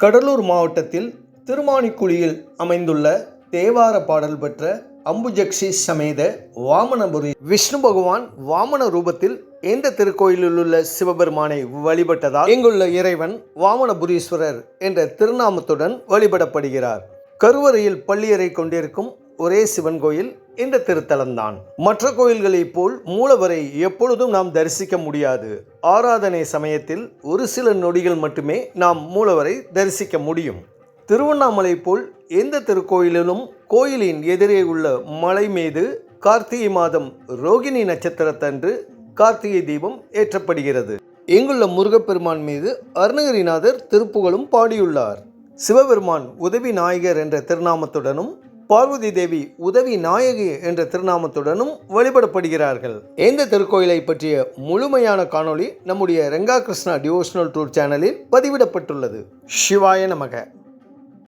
கடலூர் மாவட்டத்தில் திருமானிக்குழியில் அமைந்துள்ள தேவார பாடல் பெற்ற அம்புஜக்ஷி சமேத வாமனபுரி விஷ்ணு பகவான் வாமன ரூபத்தில் எந்த திருக்கோயிலில் உள்ள சிவபெருமானை வழிபட்டதால் இங்குள்ள இறைவன் வாமனபுரீஸ்வரர் என்ற திருநாமத்துடன் வழிபடப்படுகிறார். கருவறையில் பள்ளியறை கொண்டிருக்கும் ஒரே சிவன் கோயில் இந்த திருத்தலம்தான். மற்ற கோயில்களைப் போல் மூலவரை எப்பொழுதும் நாம் தரிசிக்க முடியாது. ஆராதனை சமயத்தில் ஒரு சில நொடிகள் மட்டுமே நாம் மூலவரை தரிசிக்க முடியும். திருவண்ணாமலை போல் எந்த திருக்கோயிலிலும் கோயிலின் எதிரே உள்ள மலை மீது கார்த்திகை மாதம் ரோகிணி நட்சத்திரத்தன்று கார்த்திகை தீபம் ஏற்றப்படுகிறது. இங்குள்ள முருகப்பெருமான் மீது அருணகிரிநாதர் திருப்புகழும் பாடியுள்ளார். சிவபெருமான் உதவி நாயகர் என்ற திருநாமத்துடனும் பார்வதி தேவி உதவி நாயகி என்ற திருநாமத்துடனும் வழிபடப்படுகிறார்கள். இந்த திருக்கோயிலை பற்றிய முழுமையான காணொளி நம்முடைய ரெங்கா கிருஷ்ணா டிவோஷனல் டூர் சேனலில் பதிவிடப்பட்டுள்ளது. சிவாய நமக.